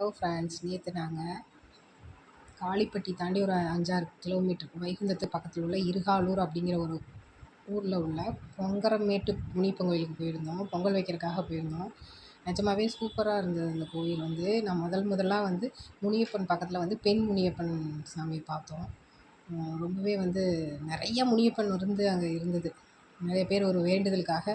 Hello friends நேற்று நாங்கள் காளிப்பட்டி தாண்டி ஒரு அஞ்சாறு கிலோமீட்டர் வைகுந்தத்துக்கு பக்கத்தில் உள்ள இருகாலூர் அப்படிங்கிற ஒரு ஊரில் உள்ள பொங்கரமேட்டு முனியப்பன் கோயிலுக்கு போயிருந்தோம். பொங்கல் வைக்கிறதுக்காக போயிருந்தோம். நிஜமாவே சூப்பராக இருந்தது அந்த கோயில் வந்து. நான் முதல் முதலாக வந்து முனியப்பன் பக்கத்தில் வந்து பெண் முனியப்பன் சாமி பார்த்தோம். ரொம்பவே வந்து நிறைய முனியப்பன் இருந்து அங்கே இருந்தது. நிறைய பேர் ஒரு வேண்டுதலுக்காக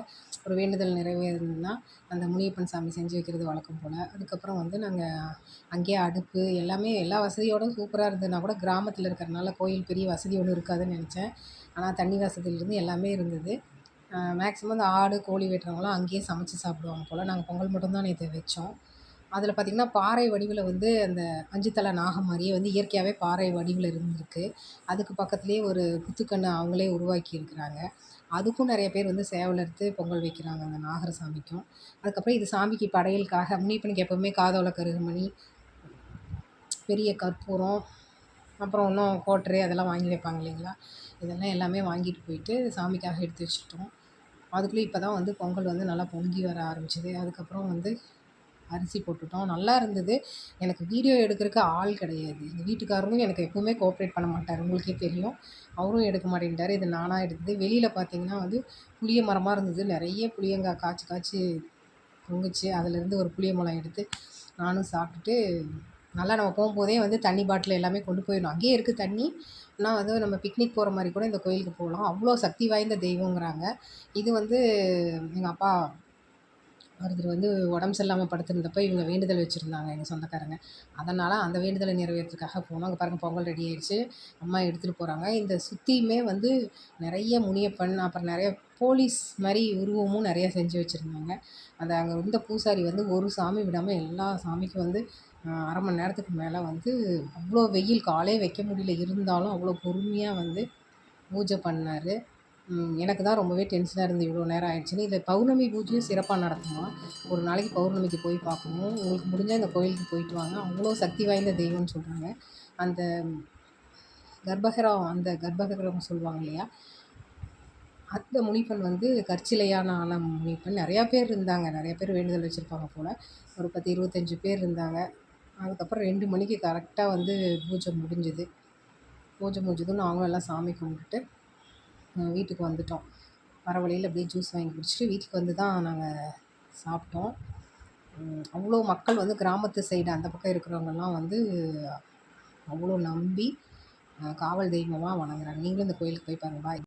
ஒரு வேண்டுதல் நிறைவேறணும்னா அந்த முனியப்பன் சாமி செஞ்சு வைக்கிறது வழக்கம் போல். அதுக்கப்புறம் வந்து நாங்கள் அங்கேயே அடுப்பு எல்லாமே எல்லா வசதியோடும் சூப்பராக இருந்ததுனா கூட கிராமத்தில் இருக்கிறனால கோயில் பெரிய வசதி ஒன்றும் இருக்காதுன்னு நினச்சேன். ஆனால் தண்ணி வசதியிலேருந்து எல்லாமே இருந்தது. மேக்ஸிமம் இந்த ஆடு கோழி வெட்டுறவங்களாம் அங்கேயே சமைச்சு சாப்பிடுவாங்க போல். நாங்கள் பொங்கல் மட்டும்தான் நேற்று வச்சோம். அதில் பார்த்திங்கன்னா பாறை வடிவில் வந்து அந்த அஞ்சு தலை நாகம் மாதிரியே வந்து இயற்கையாகவே பாறை வடிவில் இருந்திருக்கு. அதுக்கு பக்கத்துலேயே ஒரு புத்துக்கண்ணு அவங்களே உருவாக்கி இருக்கிறாங்க. அதுக்கும் நிறைய பேர் வந்து சேவல் எடுத்து பொங்கல் வைக்கிறாங்க அந்த நாகர சாமிக்கும். அதுக்கப்புறம் இது சாமிக்கு படையலுக்காக முனியப்பனுக்கு எப்போவுமே காதோல கருகுமணி பெரிய கற்பூரம் அப்புறம் இன்னும் கோட்டரு அதெல்லாம் வாங்கி வைப்பாங்க இல்லைங்களா? இதெல்லாம் எல்லாமே வாங்கிட்டு போயிட்டு சாமிக்காக எடுத்து வச்சுட்டோம் அதுக்குள்ளே இப்போ தான் வந்து பொங்கல் வந்து நல்லா பொங்கி வர ஆரம்பிச்சிது. அதுக்கப்புறம் வந்து அரிசி போட்டுட்டோம். நல்லா இருந்தது. எனக்கு வீடியோ எடுக்கிறதுக்கு ஆள் கிடையாது. எங்கள் வீட்டுக்காரரும் எனக்கு எப்போவுமே கோஆப்ரேட் பண்ண மாட்டார். உங்களுக்கே தெரியும். அவரும் எடுக்க மாட்டேன்ட்டார். இது நானாக எடுத்தது. வெளியில் பார்த்தீங்கன்னா வந்து புளிய மரமாக இருந்தது. நிறைய புளியங்காய் காய்ச்சி காய்ச்சி பொங்குச்சு அதிலேருந்து ஒரு புளிய மரம் எடுத்து நானும் சாப்பிட்டுட்டு நல்லா நம்ம போகும்போதே வந்து தண்ணி பாட்டில் எல்லாமே கொண்டு போயிடணும். அங்கேயே இருக்குது தண்ணி. ஆனால் வந்து நம்ம பிக்னிக் போகிற மாதிரி கூட இந்த கோயிலுக்கு போகலாம். அவ்வளோ சக்தி வாய்ந்த தெய்வங்கிறாங்க. இது வந்து எங்கள் அப்பா ஒருத்தர் வந்து உடம்பு சரியில்லாமல் படுத்திருந்தப்போ இவங்க வேண்டுதல் வச்சுருந்தாங்க எங்கள் சொந்தக்காரங்க. அதனால் அந்த வேண்டுதலை நிறைவேற்றுறதுக்காக போனோம். அங்கே பாருங்கள் பொங்கல் ரெடி ஆகிடுச்சு அம்மா எடுத்துகிட்டு போகிறாங்க இந்த சுற்றியுமே வந்து நிறைய முனியப்பன் அப்புறம் நிறைய போலீஸ் மாதிரி உருவமும் நிறையா செஞ்சு வச்சுருந்தாங்க. அந்த அங்கே இருந்த பூசாரி வந்து ஒரு சாமி விடாமல் எல்லா சாமிக்கும் வந்து அரை மணி நேரத்துக்கு மேலே வந்து அவ்வளோ வெயில் காலே வைக்க முடியல. இருந்தாலும் அவ்வளோ பொறுமையாக வந்து பூஜை பண்ணார். எனக்கு தான் ரொம்பவே டென்ஷனாக இருந்தது. இவ்வளோ நேரம் ஆயிடுச்சுன்னு. இதில் பௌர்ணமி பூஜையும் சிறப்பாக நடத்துமா ஒரு நாளைக்கு பௌர்ணமிக்கு போய் பார்க்கணும். உங்களுக்கு முடிஞ்சால் இந்த கோயிலுக்கு போயிட்டு வாங்க. அவ்வளோ சக்தி வாய்ந்த தெய்வம்னு சொல்கிறாங்க அந்த கர்ப்பகிரம் அந்த கர்ப்பகிரம் சொல்லுவாங்க இல்லையா? அந்த முனிப்பன் வந்து கற்சிலையான ஆன முனிப்பன் நிறையா பேர் இருந்தாங்க. நிறைய பேர் வேண்டுதல் வச்சுருப்பாங்க போல். ஒரு பத்து இருபத்தஞ்சி பேர் இருந்தாங்க. அதுக்கப்புறம் ரெண்டு மணிக்கு கரெக்டாக வந்து பூஜை முடிஞ்சுது. பூஜை முடிஞ்சதும் நாங்களும் எல்லாம் சாமி கும்பிட்டுட்டு வீட்டுக்கு வந்துட்டோம். வர வழியில் அப்படியே ஜூஸ் வாங்கி குடிச்சிட்டு வீட்டுக்கு வந்து தான் நாங்கள் சாப்பிட்டோம். அவ்வளோ மக்கள் வந்து கிராமத்து சைடு அந்த பக்கம் இருக்கிறவங்கெல்லாம் வந்து அவ்வளோ நம்பி காவல் தெய்வமாக வணங்குறாங்க. நீங்களும் இந்த கோயிலுக்கு போய் பாருங்கள் பாய்